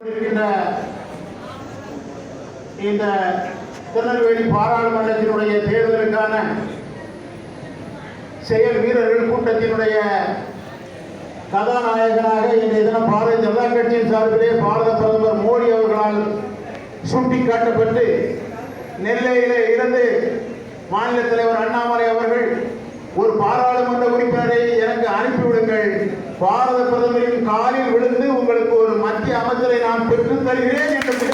இருக்கின்ற இந்த திருநெல்வேலி பாராளுமன்றத்தினுடைய தேர்தலுக்கான செயல் வீரர்கள் கூட்டத்தினுடைய கதாநாயகனாக இன்றைய தினம் பாரதிய ஜனதா கட்சியின் சார்பிலே பாரத பிரதமர் மோடி அவர்களால் சுட்டிக்காட்டப்பட்டு நெல்லையிலே இருந்து மாநில தலைவர் அண்ணாமலை அவர்கள் ஒரு பாராளுமன்ற உறுப்பினரை எனக்கு அனுப்பிவிடுங்கள். பாரத பிரதமரின் காலில் விழுந்து மத்திய நான் பெற்றுத் தருகிறேன் என்று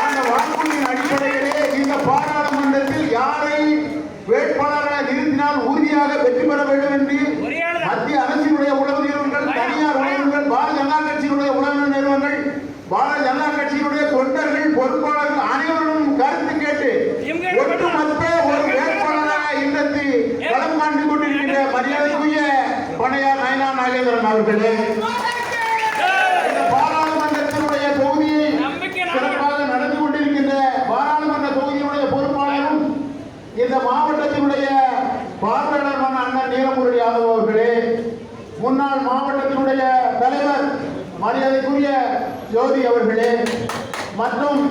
அந்த வாக்குறுதியின் அடிப்படையிலே இந்த பாராளுமன்றத்தில் யாரை வேட்பாளராக நிறுத்தினால் உறுதியாக வெற்றி பெற வேண்டும் என்று மத்திய அரசினுடைய உளவு நிறுவனங்கள் தனியார் உளவுகள் பாரதிய ஜனதா கட்சியினுடைய உளவு நிறுவனங்கள் பாரதிய ஜனதா கட்சியினுடைய தொண்டர்கள் பொறுப்பாளர்கள் அனைவரும் கருத்து கேட்டு ஒட்டுமொத்த ஒரு வேட்பாளராக இன்றைக்கு களம் காண்டு கொண்டிருக்கின்ற மரியாதைக்குரிய பனையார் நயனா நாகேந்திரன் அவர்களே இந்த பாராளுமன்றத்தினுடைய தொகுதியை சிறப்பாக நடந்து கொண்டிருக்கின்ற பாராளுமன்ற தொகுதியினுடைய பொறுப்பாளரும் இந்த மாவட்டத்தினுடைய பார்வையாளரான அண்ணன் யாதவ் அவர்களே முன்னாள் மாவட்டத்தினுடைய தலைவர் மரியாதைக்குரிய ஜோதி அவர்களே மற்றும்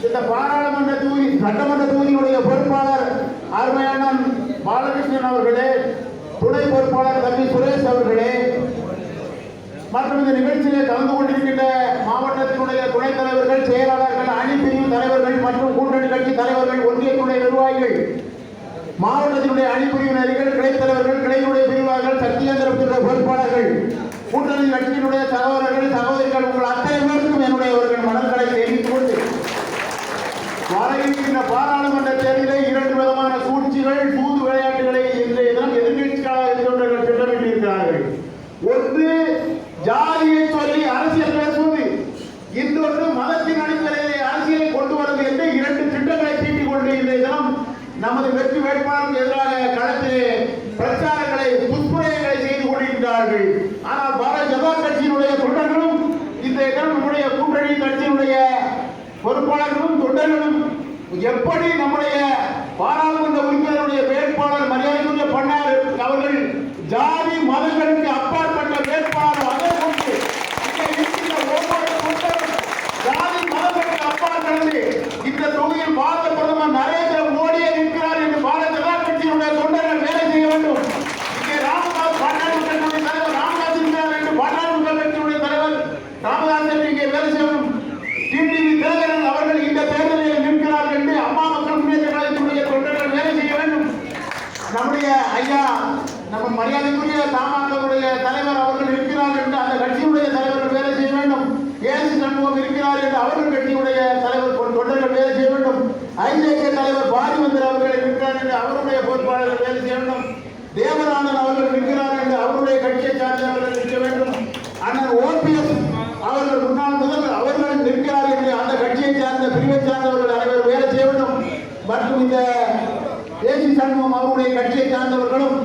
இந்த பாராளுமன்ற தொகுதி சட்டமன்ற தொகுதியினுடைய பொறுப்பாளர் அருமையானன் பாலகிருஷ்ணன் அவர்களே துணை பொறுப்பாளர் தம்பி சுரேஷ் அவர்களே மற்றும் இந்த நிகழ்ச்சியிலே கலந்து கொண்டிருக்கின்ற மாவட்டத்தினுடைய துணைத் தலைவர்கள் செயலாளர்கள் அணி பிரிவு தலைவர்கள் மற்றும் கூட்டணி கட்சி தலைவர்கள் ஒன்றிய துணை நிர்வாகிகள் மாவட்டத்தினுடைய அணிபுரிவினர்கள் கிளைத்தலைவர்கள் கிளையுடைய பிரிவார்கள் கிளையினுடைய பிரிவு பொறுப்பாளர்கள் கூட்டணி கட்சியினுடைய சகோதரர்கள் சகோதரிகள் உங்கள் அத்தனை பேருக்கும் என்னுடைய அவர்கள் மனங்களை தெரிவித்துக் கொண்டு வர இருக்கின்ற பாராளுமன்ற தேர்தலில் இரண்டு விதமான சூழ்ச்சிகள் தூது விளையாட்டு நமது வெற்றி வேட்பாளருக்கு எதிராக களத்திலே பிரச்சாரங்களை துஷ்பிரயங்களை செய்து கொண்டிருக்கிறார்கள். ஆனால் பாரதிய ஜனதா கட்சியினுடைய தொண்டர்களும் இந்த தினம் நம்முடைய கூட்டணி கட்சியினுடைய பொறுப்பாளர்களும் தொண்டர்களும் எப்படி நம்முடைய பாராளுமன்ற உறுப்பினருடைய வேட்பாளர் மரியாதை பண்ணார் அவர்கள் ஜாதி மதங்களுக்கு அப்பாற்பட்ட வேட்பாளர் அதை கொண்டு இங்கே இருக்கின்ற ஒவ்வொரு தொண்டரும் ஜாதி மதங்களுக்கு அப்பாற்பட்டு இந்த தொகுதியில் பாரத பிரதமர் நரேந்திர மோடியே நிற்கிறார் என்று பாரதிய ஜனதா கட்சியினுடைய தொண்டர்கள் வேலை செய்ய வேண்டும் இங்கே ராமதாஸ் பாட்டாளி கட்சியுடைய தலைவர் ராமதாஸ் இருக்கிறார் என்று பாட்டாளி கட்சியுடைய தலைவர் ராமதாஸ் இங்கே வேலை செய்யணும் டிடிவி தினகரன் அவர்கள் இந்த தேர்தலில் நிற்கிறார்கள் என்று அம்மா மக்கள் முன்னேற்ற கழகத்தினுடைய தொண்டர்கள் வேலை செய்ய வேண்டும் நம்முடைய ஐயா நம்ம மரியாதைக்குரிய தமாகவுடைய தலைவர் அவர்கள் இருக்கிறார் என்று அந்த கட்சியுடைய தலைவர்கள் வேலை செய்ய வேண்டும். ஏசி சண்முகம் இருக்கிறார் என்று அவர்கள் கட்சியுடைய தலைவர் தொண்டர்கள் வேலை செய்ய வேண்டும். ஐஜேகே தலைவர் பாரிமந்தர் அவர்கள் இருக்கிறார் என்று அவருடைய பொறுப்பாளர்கள் வேலை செய்ய வேண்டும். தேவரானன் அவர்கள் இருக்கிறார் என்று அவருடைய கட்சியை சார்ந்தவர்கள் நிற்க வேண்டும். மற்றும் இந்த தேசி சண்முகம் அவருடைய கட்சியை சார்ந்தவர்களும்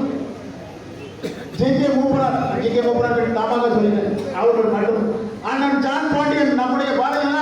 G K Moopanar G K Moopanar தாமாக சொல்லினேன் அவர்கள் மட்டும் அண்ணன் ஜான் பாண்டியன் நம்முடைய பாரதிய